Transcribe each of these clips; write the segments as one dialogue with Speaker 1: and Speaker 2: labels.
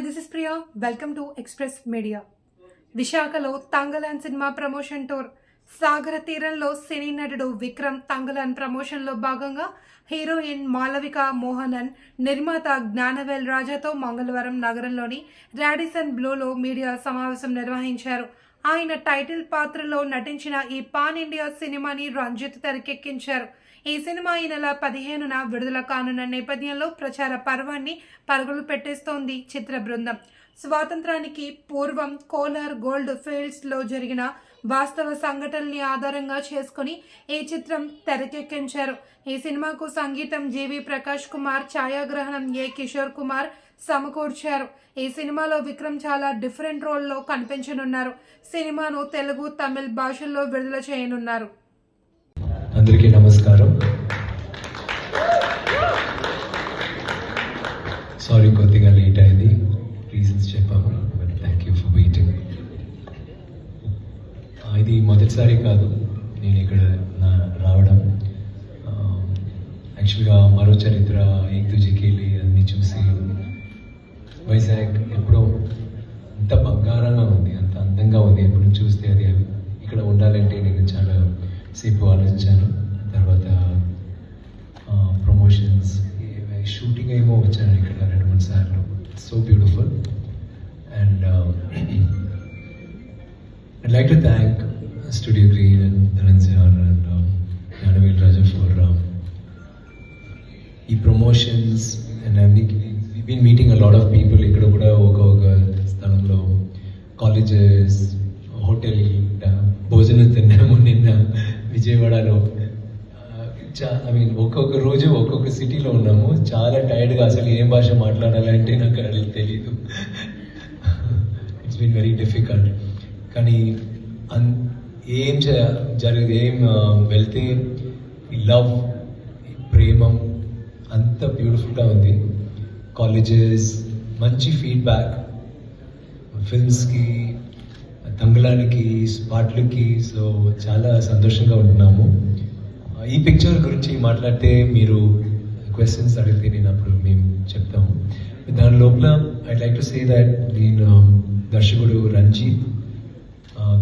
Speaker 1: Hi this is Priya welcome to Express Media విశాఖలో Thangalaan cinema promotion tour సాగర తీరంలో సినీ నటుడు విక్రమ్ తంగలాన్ ప్రమోషన్లో భాగంగా హీరోయిన్ మాలవిక మోహనన్ నిర్మాత జ్ఞానవేల్ రాజాతో మంగళవారం నగరంలోని రాడిసన్ బ్లూలో మీడియా సమావేశం నిర్వహించారు ఆయన టైటిల్ పాత్రలో నటించిన ఈ పాన్ ఇండియా సినిమాని రంజిత్ తెరకెక్కించారు ఈ సినిమా ఈ నెల పదిహేనున విడుదల కానున్న నేపథ్యంలో ప్రచార పర్వాన్ని పరుగులు పెట్టేస్తోంది చిత్ర బృందం. స్వాతంత్రానికి పూర్వం కోలార్ గోల్డ్ ఫీల్డ్స్లో జరిగిన వాస్తవ సంఘటనల్ని ఆధారంగా చేసుకుని ఈ చిత్రం తెరకెక్కించారు. ఈ సినిమాకు సంగీతం జీవి ప్రకాష్ కుమార్ ఛాయాగ్రహణం ఏ కిషోర్ కుమార్ సమకూర్చారు. ఈ సినిమాలో విక్రమ్ చాలా డిఫరెంట్ రోల్లో కనిపించనున్నారు. సినిమాను తెలుగు తమిళ్ భాషల్లో విడుదల చేయనున్నారు.
Speaker 2: అందరికీ నమస్కారం. సారీ కొద్దిగా లేట్ అయింది. రీజన్స్ చెప్పాము. But thank you for waiting ఇది మొదటిసారి కాదు. నేను ఇక్కడ నా రావడం. యాక్చువల్గా మరో చరిత్ర ఏక్ వెళ్ళి అన్ని చూసి వైజాగ్ ఎప్పుడో అంత బంగారంగా ఉంది అంత అందంగా ఉంది. ఎప్పుడు చూస్తే అది ఇక్కడ ఉండాలంటే నేను చాలా సేపు ఆలోచించాను. తర్వాత ప్రమోషన్స్ షూటింగ్ ఏమో వచ్చాను ఇక్కడ. రెండు మూడు సార్లు so beautiful and I'd like to thank Studio Green and Dharan Sihar and um, Janavel Raja for um, ఈ promotions and we been meeting a lot of people ఇక్కడ కూడా ఒక ఒక స్థలంలో కాలేజెస్ హోటల్ భోజనం తిన్నాము నిన్న విజయవాడలో ఐ మీన్ ఒక్కొక్క రోజు ఒక్కొక్క సిటీలో ఉన్నాము. చాలా టైర్డ్గా అసలు ఏం భాష మాట్లాడాలంటే నాకు అది తెలియదు ఇట్స్ బీన్ వెరీ డిఫికల్ట్ కానీ అన్ ఏం జరిగి ఏం వెళ్తే లవ్ ప్రేమం అంత బ్యూటిఫుల్గా ఉంది. కాలేజెస్ మంచి ఫీడ్బ్యాక్. ఫిల్మ్స్కి తంగళానికి పాటలకి సో చాలా సంతోషంగా ఉంటున్నాము. ఈ పిక్చర్ గురించి మాట్లాడితే మీరు క్వశ్చన్స్ అడిగితే నేను అప్పుడు మేము చెప్తాము దాని లోపల I like to say that నేను um, దర్శకుడు రంజిత్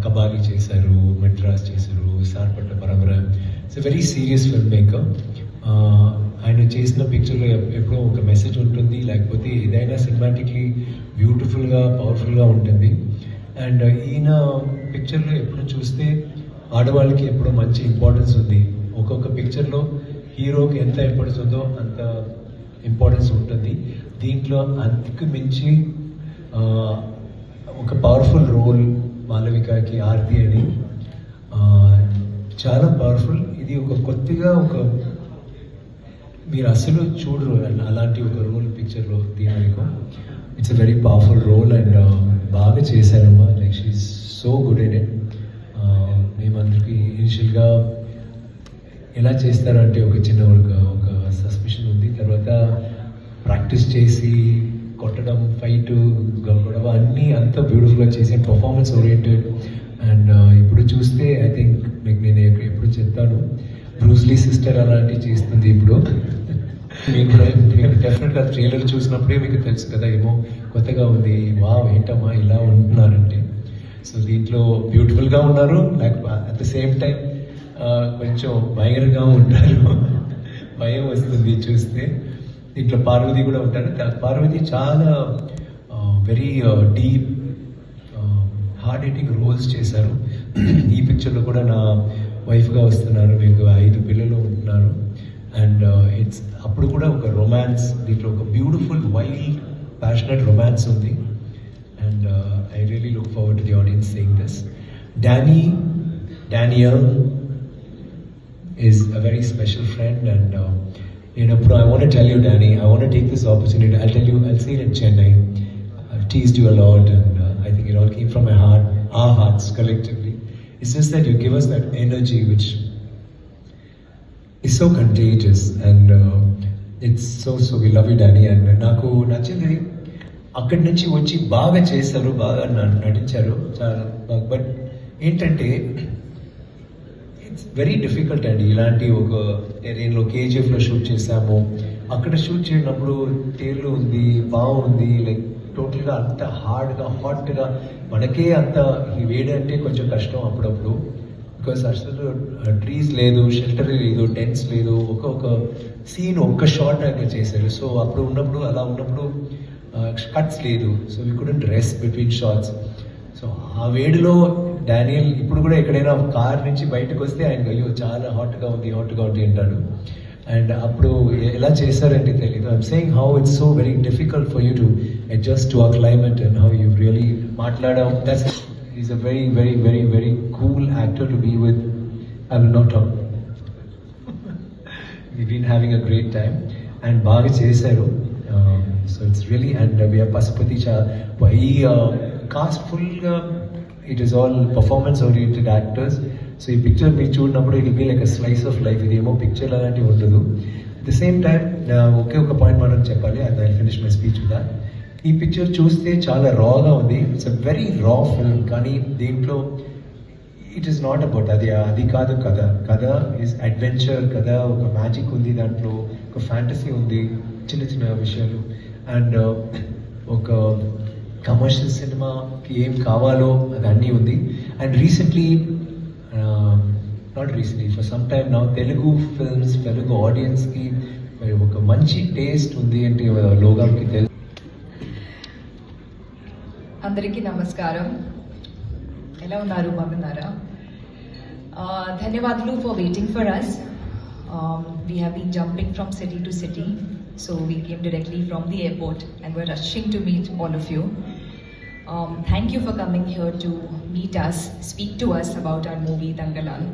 Speaker 2: కబాలి చేశారు మెడ్రాస్ చేశారు Sarpatta Parambarai it's very serious film maker ఆయన చేసిన పిక్చర్లో ఎప్పుడో ఒక మెసేజ్ ఉంటుంది. లేకపోతే ఏదైనా సినిమాటిక్లీ బ్యూటిఫుల్గా పవర్ఫుల్గా ఉంటుంది. అండ్ ఈయన పిక్చర్లో ఎప్పుడు చూస్తే ఆడవాళ్ళకి ఎప్పుడో మంచి ఇంపార్టెన్స్ ఉంది. ఒక్కొక్క పిక్చర్లో హీరోకి ఎంత ఇంపార్టెన్స్ ఉందో అంత ఇంపార్టెన్స్ ఉంటుంది. దీంట్లో అంతకు మించి ఒక పవర్ఫుల్ రోల్ మాలవికకి ఆర్తి అని చాలా పవర్ఫుల్ ఇది ఒక కొత్తగా ఒక మీరు అసలు చూడరు అలాంటి ఒక రోల్ పిక్చర్లో దీనికి it's a very powerful role and బాగా చేశారమ్మా. Like she so good in it మేమందరికి ఇనిషియల్గా ఎలా చేస్తారంటే ఒక చిన్న ఒక ఒక సస్పెషన్ ఉంది. తర్వాత ప్రాక్టీస్ చేసి కొట్టడం ఫైట్ గొడవ అన్నీ అంత బ్యూటిఫుల్గా చేసి పర్ఫార్మెన్స్ ఓరియంటెడ్ అండ్ ఇప్పుడు చూస్తే ఐ థింక్ మీకు నేను ఎప్పుడు- చెప్తాను. బ్రూస్లీ సిస్టర్ అలాంటివి చేస్తుంది ఇప్పుడు. మీకు మీకు డెఫినెట్గా ట్రైలర్ చూసినప్పుడే మీకు తెలుసు కదా ఏమో కొత్తగా ఉంది. వావ్ ఏంటమ్మా ఇలా ఉంటున్నారంటే. సో దీంట్లో బ్యూటిఫుల్గా ఉన్నారు లేకపోతే అట్ ద సేమ్ టైం కొంచెం భయంగా ఉంటారు. భయం వస్తుంది చూస్తే. దీంట్లో పార్వతి కూడా ఉంటారు పార్వతి చాలా very deep hard hitting roles చేశారు. ఈ పిక్చర్లో కూడా నా వైఫ్గా వస్తున్నారు. మీకు ఐదు పిల్లలు ఉంటున్నారు. అండ్ ఇట్స్ అప్పుడు కూడా ఒక రొమాన్స్ దీంట్లో ఒక బ్యూటిఫుల్ వైల్డ్ ప్యాషనెట్ రొమాన్స్ ఉంది. And I really look forward to the audience saying this Danny Daniel is a very special friend and uh, you know I want to tell you Danny I want to take this opportunity I'll tell you I'll see you in Chennai I've teased you a lot and uh, I think it all came from my heart our hearts collectively it's just that you give us that energy which is so contagious and uh, it's so so we love you Danny and నాకు నచ్చింది అక్కడి నుంచి వచ్చి బాగా చేశారు బాగా నటించారు చాలా బట్ ఏంటంటే వెరీ డిఫికల్ట్ అండి ఇలాంటి ఒక ఏరియాలో కేజీఎఫ్లో షూట్ చేసాము అక్కడ షూట్ చేసినప్పుడు తేలు ఉంది బాగుంది లైక్ టోటల్గా అంత హార్డ్గా హాట్గా మనకే అంత ఈ వేడి అంటే కొంచెం కష్టం అప్పుడప్పుడు. బికాస్ అసలు ట్రీస్ లేదు షెల్టర్ లేదు టెంట్స్ లేదు ఒక ఒక సీన్ ఒక్క షార్ట్ అక్కడ చేశారు. సో అప్పుడు ఉన్నప్పుడు అలా ఉన్నప్పుడు కట్స్ లేదు. So we couldn't rest between shots so ఆ వేడిలో డానియల్ ఇప్పుడు కూడా ఎక్కడైనా కార్ నుంచి బయటకు వస్తే ఆయన అయ్యో చాలా హాట్గా ఉంది హాట్గా ఉంది అంటాడు. అండ్ అప్పుడు ఎలా చేశారంటే తెలియదు I'm saying how it's so very difficult for you to adjust to a climate and how you really మాట్లాడడం that's is a very very very very cool actor to be with I will not talk we been having a great time and బాగా చేశారు. So it's really and we are Pasupathi చా ఈ cast ఫుల్గా it is all performance oriented actors so ఈ picture మీరు చూడినప్పుడు it be like slice of life ఇది picture అలాంటివి ఉండదు. ది సేమ్ టైం ఒకే ఒక పాయింట్ మనం చెప్పాలి and I finish my speech ఉందా ఈ పిక్చర్ చూస్తే చాలా రాగా ఉంది. It's a very raw film కానీ దీంట్లో ఇట్ ఈస్ నాట్ అబౌట్ అది అది కాదు కథ. కథ ఇస్ అడ్వెంచర్ కథ ఒక మ్యాజిక్ ఉంది దాంట్లో ఒక ఫ్యాంటసీ ఉంది చిన్న చిన్న విషయాలు. అండ్ uh, ఒక కమర్షియల్ సినిమాకి ఏం కావాలో అది అన్నీ ఉంది. And recently not recently for some time నా తెలుగు ఫిల్మ్స్ తెలుగు ఆడియన్స్కి మరి ఒక మంచి టేస్ట్ ఉంది అంటే లోగాకి తెలుసు
Speaker 3: అందరికీ నమస్కారం. ఎలా ఉన్నారు? బాగున్నారా? ధన్యవాదాలు for waiting for us we have been jumping from city to city so we came directly from the airport and we are rushing to meet all Um, thank you for coming here to meet us, speak to us about our movie Dangalal.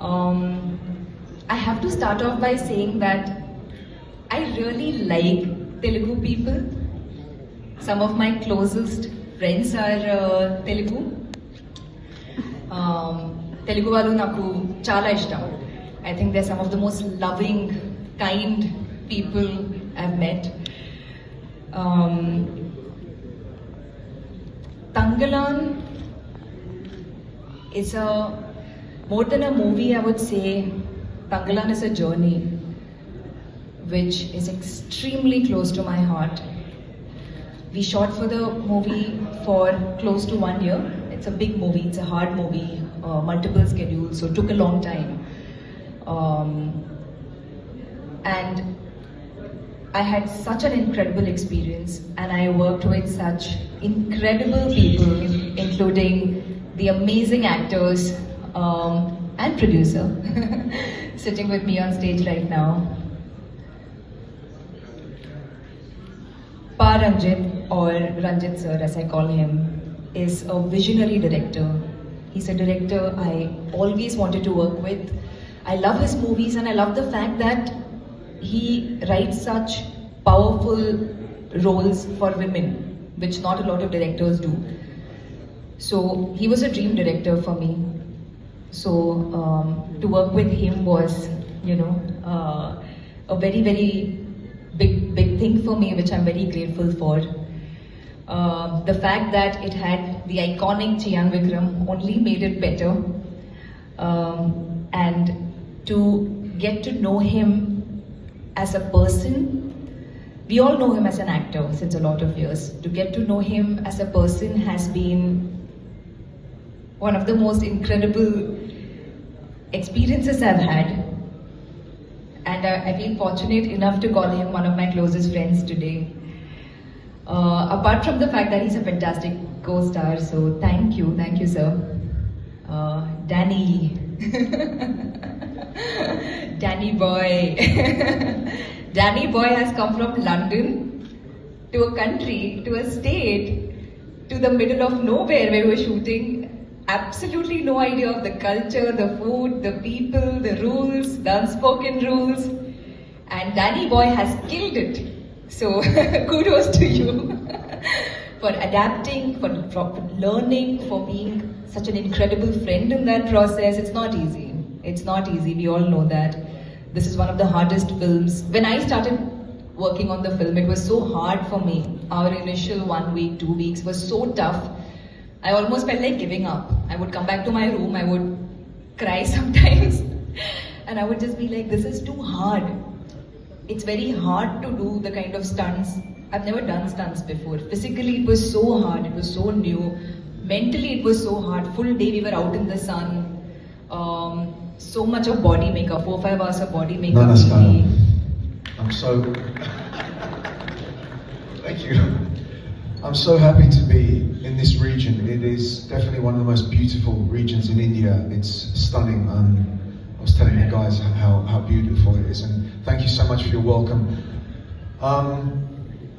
Speaker 3: Um, I have to start off by saying that I really like Telugu people. Some of my closest friends are uh, Telugu. Um, Telugu valu naku chala ishtam. I think they're some of the most loving, kind people I've met. Um, Tangalan is a, more than a movie, I would say, Tangalan is a journey which is extremely close to my heart. We shot for the movie for close to one year. It's a big movie, it's a hard movie, uh, multiple schedules, so it took a long time. Um, and I had such an incredible experience, and I worked with such incredible people, including the amazing actors um, and producer sitting with me on stage right now. Pa Ranjit, or Ranjit sir as I call him, is a visionary director. He's a director I always wanted to work with. I love his movies and I love the fact that he writes such powerful roles for women, which not a lot of directors do. So he was a dream director for me. So um, to work with him was, you know, uh, a very very big big thing for me, which I'm very grateful for. Uh, the fact that it had the iconic Chiang Vikram only made it better, um, and to get to know him as a person we all know him as an actor since a lot of years. To get to know him as a person has been one of the most incredible experiences I've had. And I, I feel fortunate enough to call him one of my closest friends today. Uh, apart from the fact that he's a fantastic co star, so thank you, thank you, sir. Uh, Danny. Danny boy. Danny boy has come from London to a country, to a state, to the middle of nowhere where we were shooting. Absolutely no idea of the culture, the food, the people, the rules, the unspoken rules. And Danny boy has killed it. So kudos to you for adapting, for, for learning, for being such an incredible friend in that process. It's not easy. It's not easy. We all know that. This is one of the hardest films. When I started working on the film, it was so hard for me. Our initial one week, two weeks was so tough. I almost felt like giving up. I would come back to my room, I would cry sometimes, and I would just be like, this is too hard. It's very hard to do the kind of stunts I've never done stunts before. Physically, it was so hard. It was so new. Mentally, it was so hard. Full day, we were out in the sun. Um, so much of body makeup, four five hours of body makeup.
Speaker 4: I'm so. Thank you. I'm so happy to be in this region. It is definitely one of the most beautiful regions in India. It's stunning. Um, I was telling you guys how, how beautiful it is, and thank you so much for your welcome. Um,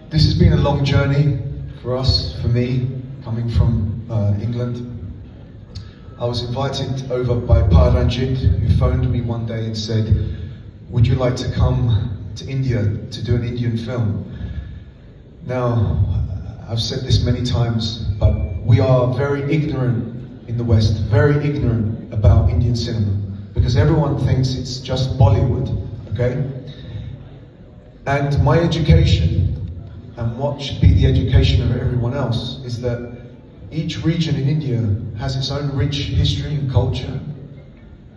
Speaker 4: this has been a long journey for us, for me, coming from uh, England. I was invited over by Paranjit, who phoned me one day and said, Would you like to come to India to do an Indian film? Now, I've said this many times, but we are very ignorant in the West, very ignorant about Indian cinema, because everyone thinks it's just Bollywood, okay? And my education, and what should be the education of everyone else, is that each region in India has its own rich history and culture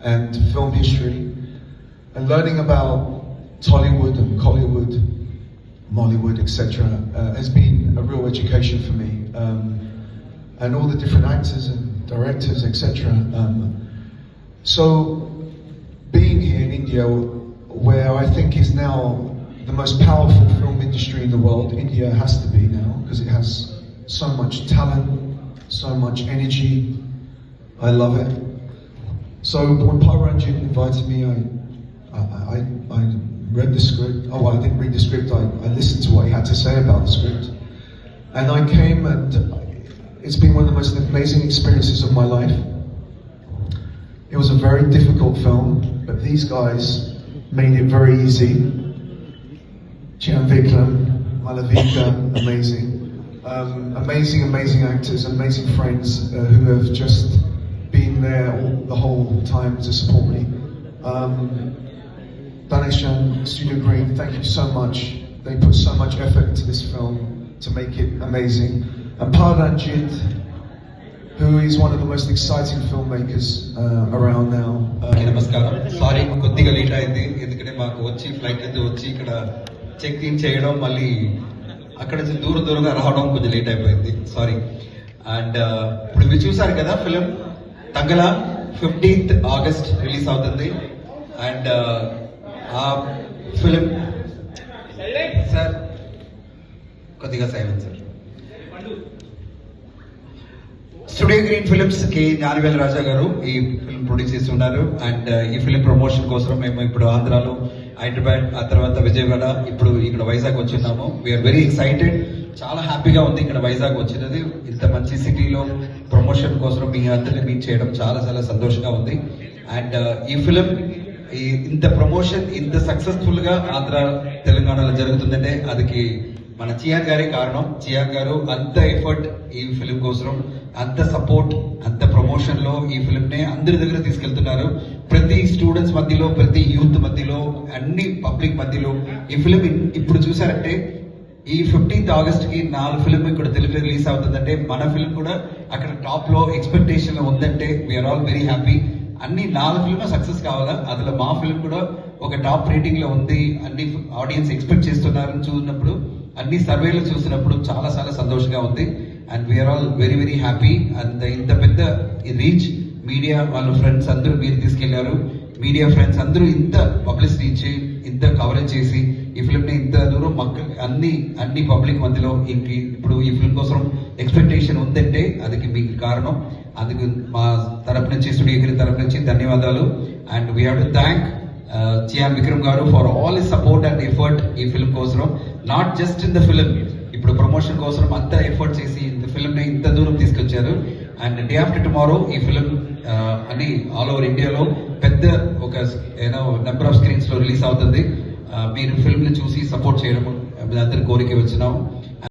Speaker 4: and film history. And learning about Tollywood and Collywood, Mollywood, etc., uh, has been a real education for me. Um, and all the different actors and directors, etc. Um, so, being here in India, where I think is now the most powerful film industry in the world, India has to be now, because it has so much talent, so much energy. I love it. So when Paranjit invited me, I, I, I, I read the script. Oh, I didn't read the script. I, I listened to what he had to say about the script, and I came, and it's been one of the most amazing experiences of my life. It was a very difficult film, but these guys made it very easy. Chiam Vikram, Malavika, amazing Um, amazing, amazing actors, amazing friends uh, who have just been there all, the whole time to support me. Um, Daneshan, Studio Green, thank you so much. They put so much effort into this film to make it amazing. And Paranjit, who is one of the most exciting filmmakers uh, around now.
Speaker 5: అందరికీ
Speaker 4: Um,
Speaker 5: నమస్కారం sorry కొద్దిగా late అయింది ఎందుకంటే మాకు వచ్చి flight నుంచి వచ్చి ఇక్కడ చెక్ ఇన్ చేయడం మళ్ళీ అక్కడ నుంచి దూరం దూరంగా రావడం కొంచెం లేట్ అయిపోయింది. సారీ అండ్ uh, ఇప్పుడు మీరు చూసారు కదా film Thangalaan fifteenth August release అవుతుంది. అండ్ uh, ఆ ఫిలిం సార్ కొద్దిగా సైలెంట్ సార్ స్టూడియో గ్రీన్ ఫిలిమ్స్కి జ్ఞానవేల్ రాజా గారు ఈ ఫిల్మ్ ప్రొడ్యూస్ చేస్తున్నారు అండ్ ఈ ఫిల్మ్ ప్రమోషన్ కోసం మేము ఇప్పుడు ఆంధ్రాలో హైదరాబాద్ ఆ తర్వాత విజయవాడ ఇప్పుడు ఇక్కడ వైజాగ్ వచ్చిన్నాము వీఆర్ వెరీ ఎక్సైటెడ్ చాలా హ్యాపీగా ఉంది ఇక్కడ వైజాగ్ వచ్చినది. ఇంత మంచి సిటీలో ప్రమోషన్ కోసం మీ అందరిని మీట్ చేయడం చాలా చాలా సంతోషంగా ఉంది. అండ్ uh, ఈ ఫిలిం ఇంత ప్రమోషన్ ఇంత సక్సెస్ఫుల్గా ఆంధ్ర తెలంగాణలో జరుగుతుందంటే అదికి మన చియాన్ గారే కారణం చియాన్ గారు అంత ఎఫర్ట్ ఈ ఫిలిం కోసం అంత సపోర్ట్ అంత ప్రమోషన్లో ఈ ఫిలిం ని అందరి దగ్గర తీసుకెళ్తున్నారు. ప్రతి స్టూడెంట్స్ మధ్యలో ప్రతి యూత్ మధ్యలో అన్ని పబ్లిక్ మధ్యలో ఈ ఫిలిం ఇప్పుడు చూసారంటే ఈ ఫిఫ్టీన్త్ ఆగస్ట్కి నాలుగు ఫిలిం ఇక్కడ తెలుగు రిలీజ్ అవుతుందంటే మన ఫిలిం కూడా అక్కడ టాప్లో ఎక్స్పెక్టేషన్లో ఉందంటే వీఆర్ ఆల్ వెరీ హ్యాపీ అన్ని నాలుగు ఫిల్మ్ సక్సెస్ కావాలా? అందులో మా ఫిల్మ్ కూడా ఒక టాప్ రేటింగ్లో ఉంది. అన్ని ఆడియన్స్ ఎక్స్పెక్ట్ చేస్తున్నారని చూసినప్పుడు అన్ని సర్వేలు చూసినప్పుడు చాలా చాలా సంతోషంగా ఉంది. And we are all very very happy and ఇంత పెద్ద రీచ్ మీడియా వాళ్ళ ఫ్రెండ్స్ అందరూ మీరు తీసుకెళ్ళారు. మీడియా ఫ్రెండ్స్ అందరూ ఇంత పబ్లిసిటీ ఇచ్చి ఇంత కవరేజ్ చేసి ఈ ఫిల్మ్ని ఇంత దూరం మక్క అన్ని అన్ని పబ్లిక్ మధ్యలో ఇంక ఇప్పుడు ఈ ఫిల్మ్ కోసం ఎక్స్పెక్టేషన్ ఉందంటే అదికి మీకు కారణం. అందుకు మా తరపు నుంచి స్టూడియో గారి తరపు నుంచి ధన్యవాదాలు. And we have to thank Chiyaan Vikram గారు for all his support and effort ఈ ఫిల్మ్ కోసం. Not just in the film ఇప్పుడు ప్రమోషన్ కోసం అంతా ఎఫర్ట్ చేసి ఈ ఫిల్మ్ని ఇంత దూరం తీసుకొచ్చారు. అండ్ డే ఆఫ్టర్ టుమారో ఈ ఫిలిం అని ఆల్ ఓవర్ ఇండియాలో పెద్ద ఒక ఏదో నెంబర్ ఆఫ్ స్క్రీన్స్లో రిలీజ్ అవుతుంది. మీరు ఫిల్మ్ని చూసి సపోర్ట్ చేయడం అందరి కోరిక వచ్చినాం